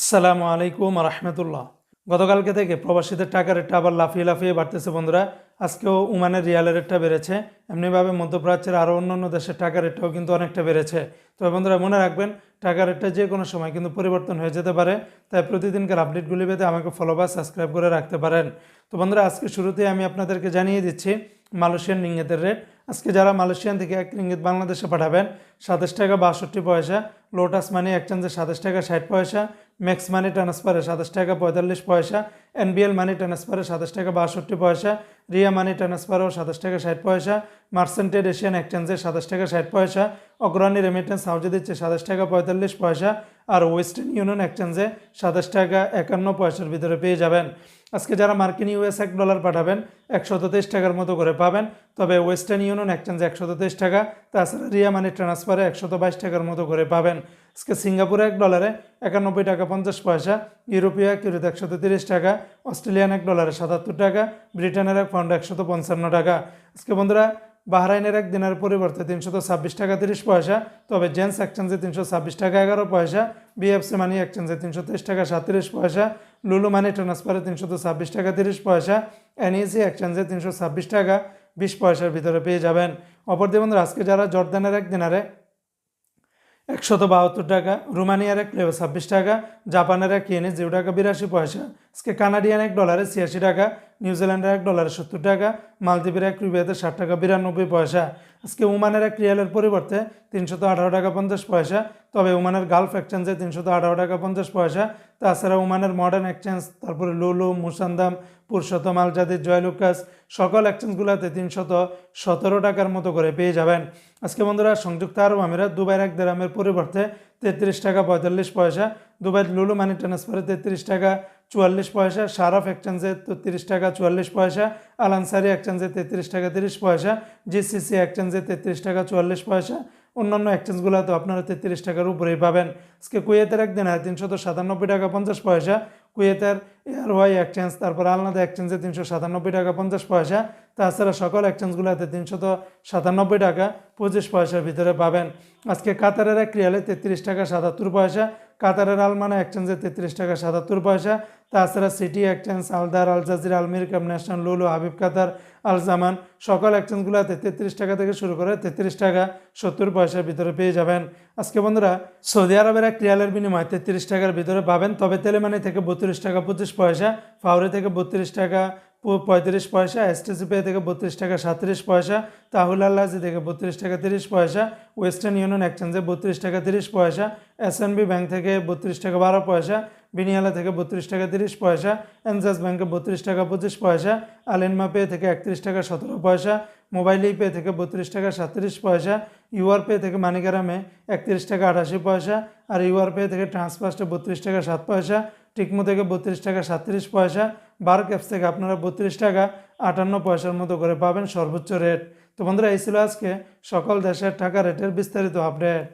আসসালামু আলাইকুম রহমতুল্লাহ গতকালকে থেকে প্রবাসীদের টাকা রেটটা আবার লাফিয়ে লাফিয়ে বাড়তেছে বন্ধুরা। আজকেও উমানের রিয়ালের রেটটা বেড়েছে। এমনিভাবে মধ্যপ্রাচ্যের আরও অন্যান্য দেশের টাকা রেটটাও কিন্তু অনেকটা বেড়েছে। তবে বন্ধুরা মনে রাখবেন টাকা রেটটা যে কোনো সময় কিন্তু পরিবর্তন হয়ে যেতে পারে। তাই প্রতিদিনকার আপডেটগুলি পেতে আমাকে ফলো বা সাবস্ক্রাইব করে রাখতে পারেন। তো বন্ধুরা, আজকে শুরুতেই আমি আপনাদেরকে জানিয়ে দিচ্ছি মালয়েশিয়ান রিঙ্গিতের রেট আজকে যারা মালয়েশিয়ান থেকে এক রিঙ্গিত বাংলাদেশে পাঠাবেন, সাতাশ টাকা বাষট্টি পয়সা লোটাস মানি এক্সচেঞ্জে সাতাশ টাকা ষাট পয়সা ম্যাক্স মানি ট্রান্সফারে সাতাশ টাকা পঁয়তাল্লিশ পয়সা এনবিএল মানি ট্রান্সফারে সাতাশ টাকা বাষট্টি পয়সা, রিয়া মানি ট্রান্সফারেও সাতাশ টাকা ষাট পয়সা মার্সেন্টেড এশিয়ান এক্সচেঞ্জে সাতাশ টাকা ষাট পয়সা, অগ্রণী রেমিটেন্স হাউজে দিচ্ছে সাতাশ টাকা পঁয়তাল্লিশ পয়সা আর ওয়েস্টার্ন ইউনিয়ন এক্সচেঞ্জে সাতাশ টাকা একান্ন পয়সার ভিতরে পেয়ে যাবেন। আজকে যারা মার্কিন ইউএস এক ডলার পাঠাবেন, একশো তেইশ টাকার মতো করে পাবেন। তবে ওয়েস্টার্ন ইউনিয়ন এক্সচেঞ্জে একশো তেইশ টাকা, তাছাড়া রিয়া মানি ট্রান্সফারে একশত বাইশ টাকার মতো করে পাবেন। আজকে সিঙ্গাপুরে এক ডলারে একানব্বই টাকা পঞ্চাশ পয়সা, ইউরোপীয় এক ইউরোতে একশত তিরিশ টাকা, অস্ট্রেলিয়ান এক ডলারে সাতাত্তর টাকা, ব্রিটেনের এক পাউন্ড একশত পঞ্চান্ন টাকা। আজকে বন্ধুরা, বাহরাইনের এক দিনের পরিবর্তে তিনশত ছাব্বিশ টাকা তিরিশ পয়সা, তবে জেন্স এক্সচেঞ্জে তিনশো ছাব্বিশ টাকা এগারো পয়সা, বিএফসি মানি এক্সচেঞ্জে তিনশো তেইশ টাকা সাতত্রিশ পয়সা, লুলু মানি ট্রান্সফারে তিনশত ছাব্বিশ টাকা তিরিশ পয়সা, এনইসি এক্সচেঞ্জে তিনশো ছাব্বিশ টাকা বিশ পয়সার ভিতরে পেয়ে যাবেন। অপরদিকে বন্ধুরা, আজকে যারা জর্দানের এক দিনারে একশত বাহাত্তর টাকা রোমানিয়ার এক ছাব্বিশ টাকা জাপানের এক ইয়েনে জিরো টাকা বিরাশি পয়সা আজকে কানাডিয়ান এক ডলারে ছিয়াশি টাকা নিউজিল্যান্ডের এক ডলারে সত্তর টাকা, মালদ্বীপের এক রুবিয়াতে ষাট টাকা, বিরানব্বই পয়সা। আজকে ওমানের এক রিয়ালের পরিবর্তে তিনশত আঠারো টাকা পঞ্চাশ পয়সা, তবে ওমানের গালফ এক্সচেঞ্জে তিনশত আঠারো টাকা পঞ্চাশ পয়সা। তাছাড়া ওমানের মডার্ন এক্সচেঞ্জ তারপরে লুলু, মুসান্দাম পুরুষোত্তম আলজাদির জয়লুকাস সকল এক্সচেঞ্জগুলোতে তিনশত সতেরো টাকার মতো করে পেয়ে যাবেন। আজকে বন্ধুরা, সংযুক্ত আরব আমিরাত, দুবাইয়ের এক দেরামের পরিবর্তে তেত্রিশ টাকা পঁয়তাল্লিশ পয়সা, দুবাইয়ের লুলু মানি ট্রান্সফারে তেত্রিশ টাকা চুয়াল্লিশ পয়সা, সারাফ এক্সচেঞ্জে তেত্রিশ টাকা, চুয়াল্লিশ পয়সা, আলানসারি এক্সচেঞ্জে তেত্রিশ টাকা, তিরিশ পয়সা জিসিসি এক্সচেঞ্জে তেত্রিশ টাকা, চুয়াল্লিশ পয়সা, অন্যান্য এক্সচেঞ্জগুলো তো আপনারা তেত্রিশ টাকার উপরেই পাবেন। আজকে কুয়েতের একদিন হয়, তিনশত সাতানব্বই টাকা পঞ্চাশ পয়সা, কুয়েতের এয়ারওয়াই এক্সচেঞ্জ তারপর আলনাদা এক্সচেঞ্জে তিনশো সাতানব্বই টাকা পঞ্চাশ পয়সা, তাছাড়া সকল এক্সচেঞ্জগুলোতে তিনশত সাতানব্বই টাকা পঁচিশ পয়সার ভিতরে পাবেন। আজকে কাতারের এক রিয়ালে তেত্রিশ টাকা সাতাত্তর পয়সা কাতারের আলমানা এক্সচেঞ্জে তেত্রিশ টাকা সাতাত্তর পয়সা। তাছাড়া সিটি এক্সচেঞ্জ আলদার আল জাজির আলমির কাপ ন্যাশনাল, লুলু, হাবিব কাতার, আল জামান সকল এক্সচেঞ্জগুলোতে তেত্রিশ টাকা থেকে শুরু করে তেত্রিশ টাকা সত্তর পয়সার ভিতরে পেয়ে যাবেন। আজকে বন্ধুরা, সৌদি আরবের এক রিয়ালের বিনিময়ে তেত্রিশ টাকার ভিতরে পাবেন, তবে তেলেমানি থেকে বত্রিশ টাকা পঁচিশ পয়সা, ফাউরি থেকে বত্রিশ টাকা পঁয়ত্রিশ পয়সা এসটিসি পে থেকে বত্রিশ টাকা সাঁত্রিশ পয়সা, তাহুল আল্লাজি থেকে বত্রিশ টাকা তিরিশ পয়সা, ওয়েস্টার্ন ইউনিয়ন এক্সচেঞ্জে বত্রিশ টাকা তিরিশ পয়সা এসএনবি ব্যাংক থেকে বত্রিশ টাকা বারো পয়সা, বিনিয়ালা থেকে বত্রিশ টাকা তিরিশ পয়সা, এনজাস ব্যাংকে বত্রিশ টাকা পঁচিশ পয়সা, আলেনমা পে থেকে একত্রিশ টাকা সতেরো পয়সা, মোবাইল পে থেকে বত্রিশ টাকা সাতত্রিশ পয়সা, ইউআর পে থেকে মানিকারামে একত্রিশ টাকা আটাশি পয়সা, আর ইউআর পে থেকে ট্রান্সফার্স্টে বত্রিশ টাকা সাত পয়সা, টিকমো থেকে বত্রিশ টাকা সাতত্রিশ পয়সা বার ক্যাপস থেকে আপনারা বত্রিশ টাকা আটান্ন পয়সার মতো করে পাবেন সর্বোচ্চ রেট। তো বন্ধুরা, এই ছিল আজকে সকল দেশের টাকা রেটের বিস্তারিত আপডেট